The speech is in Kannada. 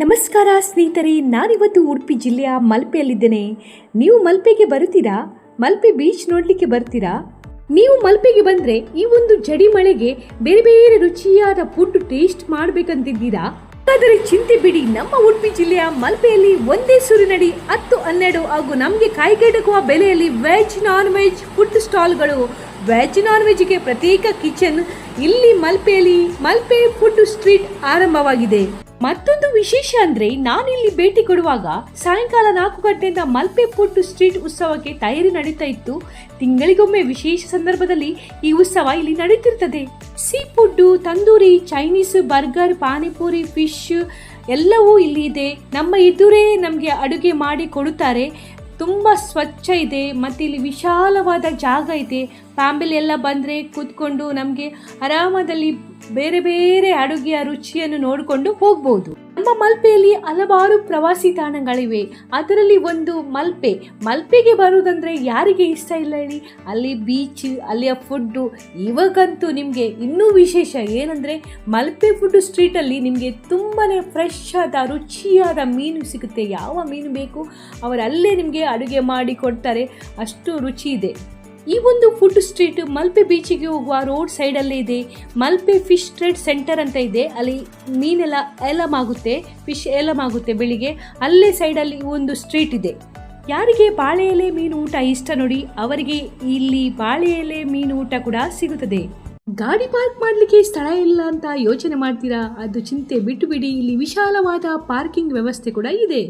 ನಮಸ್ಕಾರ ಸ್ನೇಹಿತರೆ, ನಾನಿವತ್ತು ಉಡುಪಿ ಜಿಲ್ಲೆಯ ಮಲ್ಪೆಯಲ್ಲಿದ್ದೇನೆ. ನೀವು ಮಲ್ಪೆಗೆ ಬರುತ್ತೀರಾ? ಮಲ್ಪೆ ಬೀಚ್ ನೋಡಲಿಕ್ಕೆ ಬರ್ತೀರಾ? ನೀವು ಮಲ್ಪೆಗೆ ಬಂದರೆ ಈ ಒಂದು ಜಡಿ ಮಳೆಗೆ ಬೇರೆ ಬೇರೆ ರುಚಿಯಾದ ಫುಡ್ ಟೇಸ್ಟ್ ಮಾಡಬೇಕಂತಿದ್ದೀರಾ? ಹಾಗಾದರೆ ಚಿಂತೆ ಬಿಡಿ. ನಮ್ಮ ಉಡುಪಿ ಜಿಲ್ಲೆಯ ಮಲ್ಪೆಯಲ್ಲಿ ಒಂದೇ ಸುರಿನಡಿ ಹತ್ತು, ಹನ್ನೆರಡು ಹಾಗೂ ನಮಗೆ ಕಾಯ್ಗೆಟಕುವ ಬೆಲೆಯಲ್ಲಿ ವೆಜ್ ನಾನ್ ವೆಜ್ ಫುಡ್ ಸ್ಟಾಲ್ಗಳು. ವೆಜ್ ನಾನ್ ವೆಜ್ಗೆ ಪ್ರತ್ಯೇಕ ಕಿಚನ್. ಇಲ್ಲಿ ಮಲ್ಪೆಯಲ್ಲಿ ಮಲ್ಪೆ ಫುಡ್ ಸ್ಟ್ರೀಟ್ ಆರಂಭವಾಗಿದೆ. ಮತ್ತೊಂದು ವಿಶೇಷ ಅಂದ್ರೆ ನಾನಿಲ್ಲಿ ಭೇಟಿ ಕೊಡುವಾಗ ಸಾಯಂಕಾಲ ನಾಲ್ಕು ಗಂಟೆಯಿಂದ ಮಲ್ಪೆ ಫುಡ್ ಸ್ಟ್ರೀಟ್ ಉತ್ಸವಕ್ಕೆ ತಯಾರಿ ನಡೀತಾ ಇತ್ತು. ತಿಂಗಳಿಗೊಮ್ಮೆ ವಿಶೇಷ ಸಂದರ್ಭದಲ್ಲಿ ಈ ಉತ್ಸವ ಇಲ್ಲಿ ನಡೀತಿರ್ತದೆ. Sea food tandoori, Chinese, burger, panipuri, fish ಎಲ್ಲವೂ ಇಲ್ಲಿ ಇದೆ. ನಮ್ಮ ಎದುರೇ ನಮಗೆ ಅಡುಗೆ ಮಾಡಿ ಕೊಡುತ್ತಾರೆ. ತುಂಬ ಸ್ವಚ್ಛ ಇದೆ. ಮತ್ತು ಇಲ್ಲಿ ವಿಶಾಲವಾದ ಜಾಗ ಇದೆ. ಫ್ಯಾಮಿಲಿ ಎಲ್ಲ ಬಂದರೆ ಕೂತ್ಕೊಂಡು ನಮಗೆ ಆರಾಮದಲ್ಲಿ ಬೇರೆ ಬೇರೆ ಅಡುಗೆಯ ರುಚಿಯನ್ನು ನೋಡಿಕೊಂಡು ಹೋಗ್ಬೋದು. ನಮ್ಮ ಮಲ್ಪೆಯಲ್ಲಿ ಹಲವಾರು ಪ್ರವಾಸಿ ತಾಣಗಳಿವೆ. ಅದರಲ್ಲಿ ಒಂದು ಮಲ್ಪೆ. ಮಲ್ಪೆಗೆ ಬರುವುದಂದ್ರೆ ಯಾರಿಗೆ ಇಷ್ಟ ಇಲ್ಲ ಹೇಳಿ? ಅಲ್ಲಿ ಬೀಚ್ ಅಲ್ಲಿಯ ಫುಡ್ಡು ಇವಾಗಂತೂ ನಿಮಗೆ ಇನ್ನೂ ವಿಶೇಷ ಏನಂದರೆ ಮಲ್ಪೆ ಫುಡ್ ಸ್ಟ್ರೀಟಲ್ಲಿ ನಿಮಗೆ ತುಂಬಾ ಫ್ರೆಶ್ ಆದ, ರುಚಿಯಾದ ಮೀನು ಸಿಗುತ್ತೆ. ಯಾವ ಮೀನು ಬೇಕು? ಅವರಲ್ಲೇ ನಿಮಗೆ ಅಡುಗೆ ಮಾಡಿ ಕೊಡ್ತಾರೆ. ಅಷ್ಟು ರುಚಿ ಇದೆ. ಈ ಒಂದು ಫುಡ್ ಸ್ಟ್ರೀಟ್ ಮಲ್ಪೆ ಬೀಚಿಗೆ ಹೋಗುವ ರೋಡ್ ಸೈಡಲ್ಲೇ ಇದೆ. ಮಲ್ಪೆ ಫಿಶ್ ಟ್ರೇಡ್ ಸೆಂಟರ್ ಅಂತ ಇದೆ. ಅಲ್ಲಿ ಮೀನೆಲ್ಲ ಏಲಮ್ ಆಗುತ್ತೆ. ಫಿಶ್ ಏಲಮ್ ಆಗುತ್ತೆ ಬೆಳಿಗ್ಗೆ. ಅಲ್ಲೇ ಸೈಡಲ್ಲಿ ಒಂದು ಸ್ಟ್ರೀಟ್ ಇದೆ. ಯಾರಿಗೆ ಬಾಳೆ ಎಲೆ ಮೀನು ಊಟ ಇಷ್ಟ ನೋಡಿ, ಅವರಿಗೆ ಇಲ್ಲಿ ಬಾಳೆ ಎಲೆ ಮೀನು ಊಟ ಕೂಡ ಸಿಗುತ್ತದೆ. ಗಾಡಿ ಪಾರ್ಕ್ ಮಾಡಲಿಕ್ಕೆ ಸ್ಥಳ ಇಲ್ಲ ಅಂತ ಯೋಚನೆ ಮಾಡ್ತೀರಾ? ಅದು ಚಿಂತೆ ಬಿಟ್ಟು ಬಿಡಿ. ಇಲ್ಲಿ ವಿಶಾಲವಾದ ಪಾರ್ಕಿಂಗ್ ವ್ಯವಸ್ಥೆ ಕೂಡ ಇದೆ.